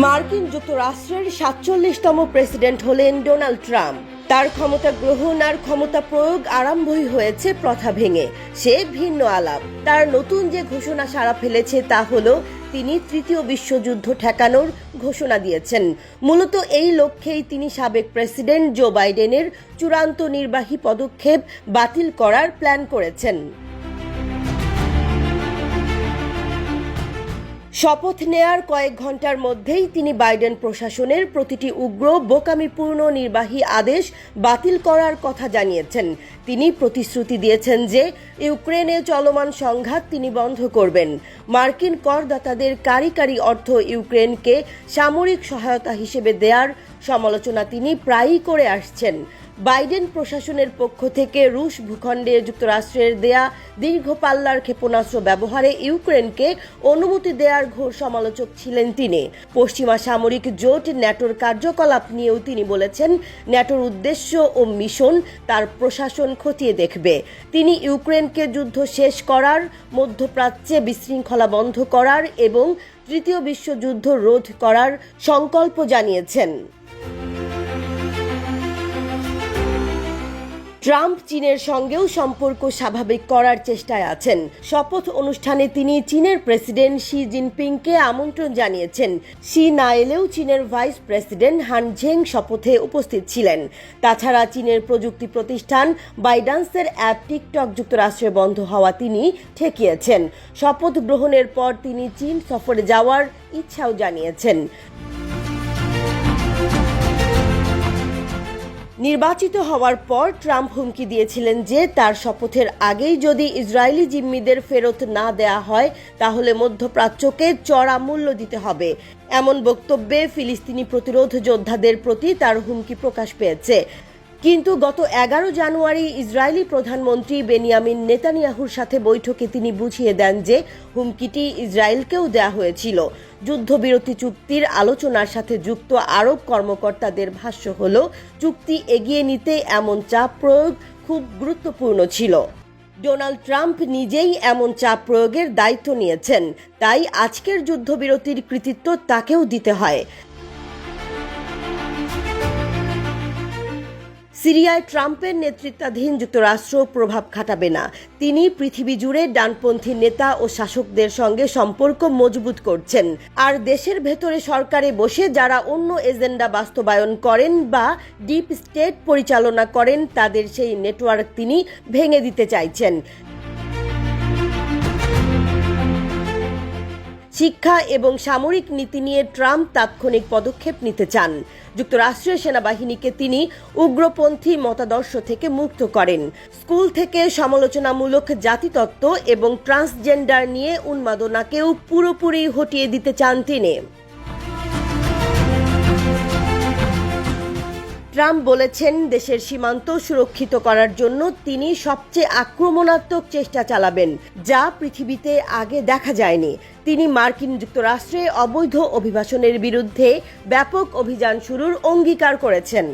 মার্কিন যুক্তরাষ্ট্রের সাতচল্লিশতম প্রেসিডেন্ট হলেন ডোনাল্ড ট্রাম্প। তার ক্ষমতা গ্রহণ আর ক্ষমতা প্রয়োগ আরম্ভই হয়েছে প্রথা ভেঙে। সে ভিন্ন আলাপ। তার নতুন যে ঘোষণা সারা ফেলেছে তা হলো, তিনি তৃতীয় বিশ্বযুদ্ধ ঠেকানোর ঘোষণা দিয়েছেন। মূলত এই লক্ষ্যেই তিনি সাবেক প্রেসিডেন্ট জো বাইডেনের চূড়ান্ত নির্বাহী পদক্ষেপ বাতিল করার প্ল্যান করেছেন। শপথ নেয়ার কয়েক ঘণ্টার মধ্যেই তিনি বাইডেন প্রশাসনের প্রতিটি উগ্র, বোকামিপূর্ণ নির্বাহী আদেশ বাতিল করার কথা জানিয়েছেন। তিনি প্রতিশ্রুতি দিয়েছেন যে, ইউক্রেনে চলমান সংঘাত তিনি বন্ধ করবেন। মার্কিন করদাতাদের কারি কারি অর্থ ইউক্রেনকে সামরিক সহায়তা হিসেবে দেওয়ার সমালোচনা তিনি প্রায়ই করে আসছেন। বাইডেন প্রশাসনের পক্ষ থেকে রুশ ভূখণ্ডে যুক্তরাষ্ট্রের দেয়া দীর্ঘ পাল্লার ক্ষেপণাস্ত্র ব্যবহারে ইউক্রেনকে অনুমতি দেওয়ার ঘোর সমালোচক ছিলেন তিনি। পশ্চিমা সামরিক জোট ন্যাটোর কার্যকলাপ নিয়েও তিনি বলেছেন, ন্যাটোর উদ্দেশ্য ও মিশন তার প্রশাসন খতিয়ে দেখবে। তিনি ইউক্রেনকে যুদ্ধ শেষ করার, মধ্যপ্রাচ্যে বিশৃঙ্খলা বন্ধ করার এবং তৃতীয় বিশ্বযুদ্ধ রোধ করার সংকল্প জানিয়েছেন। ট্রাম্প চীনের সঙ্গেও সম্পর্ক স্বাভাবিক করার চেষ্টায় আছেন। শপথ অনুষ্ঠানে তিনি চীনের প্রেসিডেন্ট শি জিনপিংকে আমন্ত্রণ জানিয়েছেন। শি না এলেও চীনের ভাইস প্রেসিডেন্ট হান ঝেং শপথে উপস্থিত ছিলেন। তাছাড়া চীনের প্রযুক্তি প্রতিষ্ঠান বাইডান্সের অ্যাপ টিকটক যুক্তরাষ্ট্রে বন্ধ হওয়া তিনি ঠেকিয়েছেন। শপথ গ্রহণের পর তিনি চীন সফরে যাওয়ার ইচ্ছাও জানিয়েছেন। নির্বাচিত হওয়ার পর ট্রাম্প হুমকি দিয়েছিলেন যে তার শপথের আগেই যদি ইসরায়েলি জিম্মিদের ফেরত না দেয়া হয়, তাহলে মধ্যপ্রাচ্যকে চড়া মূল্য দিতে হবে। এমন বক্তব্যে ফিলিস্তিনি প্রতিরোধ যোদ্ধাদের প্রতি তার হুমকি প্রকাশ পেয়েছে। কিন্তু গত এগারো জানুয়ারি ইসরায়েলি প্রধানমন্ত্রী বেনিয়ামিন নেতানিয়াহুর সাথে বৈঠকে তিনি বুঝিয়ে দেন যে হুমকিটি ইসরায়েলকেও দেয়া হয়েছিল। যুদ্ধবিরতি চুক্তির আলোচনার সাথে যুক্ত আরব কর্মকর্তাদের ভাষ্য হল, চুক্তি এগিয়ে নিতে এমন চাপ প্রয়োগ খুব গুরুত্বপূর্ণ ছিল। ডোনাল্ড ট্রাম্প নিজেই এমন চাপ প্রয়োগের দায়িত্ব নিয়েছেন, তাই আজকের যুদ্ধবিরতির কৃতিত্ব তাকেও দিতে হয়। সিরিয়ায় ট্রাম্পের নেতৃত্বাধীন যুক্তরাষ্ট্র প্রভাব খাটাবে না। তিনি পৃথিবী জুড়ে ডানপন্থী নেতা ও শাসকদের সঙ্গে সম্পর্ক মজবুত করছেন। আর দেশের ভেতরে সরকারে বসে যারা অন্য এজেন্ডা বাস্তবায়ন করেন বা ডিপ স্টেট পরিচালনা করেন, তাদের সেই নেটওয়ার্ক তিনি ভেঙে দিতে চাইছেন। শিক্ষা এবং সামরিক নীতি নিয়ে ট্রাম্প তাৎক্ষণিক পদক্ষেপ নিতে চান। যুক্তরাষ্ট্রীয় সেনাবাহিনীকে তিনি উগ্রপন্থী মতাদর্শ থেকে মুক্ত করেন। স্কুল থেকে সমালোচনামূলক জাতিতত্ত্ব এবং ট্রান্সজেন্ডার নিয়ে উন্মাদনাকেও পুরোপুরি হটিয়ে দিতে চান তিনি। ট্রাম্প বলেছেন দেশের সীমান্ত সুরক্ষিত করার জন্য তিনি সবচেয়ে আক্রমণাত্মক চেষ্টা চালাবেন, যা পৃথিবীতে আগে দেখা যায়নি। তিনি মার্কিন যুক্তরাষ্ট্রে অবৈধ অভিবাসনের বিরুদ্ধে ব্যাপক অভিযান শুরুর অঙ্গীকার করেছেন।